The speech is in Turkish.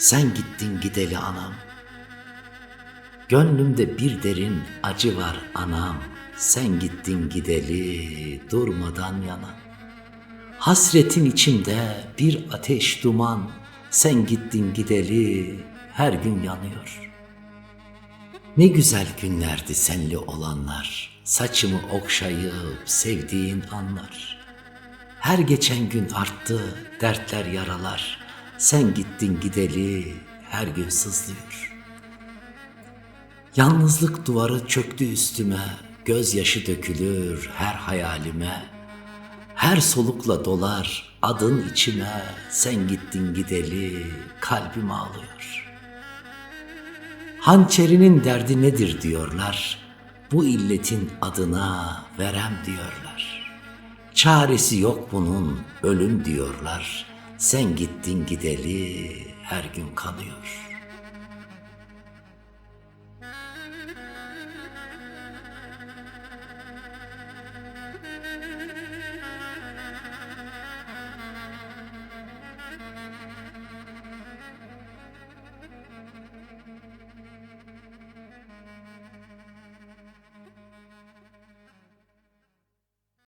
sen gittin gideli anam. Gönlümde bir derin acı var anam, sen gittin gideli durmadan yana. Hasretin içimde bir ateş duman, sen gittin gideli her gün yanıyor. Ne güzel günlerdi senli olanlar, saçımı okşayıp sevdiğin anlar. Her geçen gün arttı dertler yaralar, sen gittin gideli her gün sızlıyor. Yalnızlık duvarı çöktü üstüme, gözyaşı dökülür her hayalime. Her solukla dolar adın içime, sen gittin gideli kalbim ağlıyor. Hançerinin derdi nedir diyorlar, bu illetin adına verem diyorlar. Çaresi yok bunun, ölüm diyorlar, sen gittin gideli her gün kanıyor.''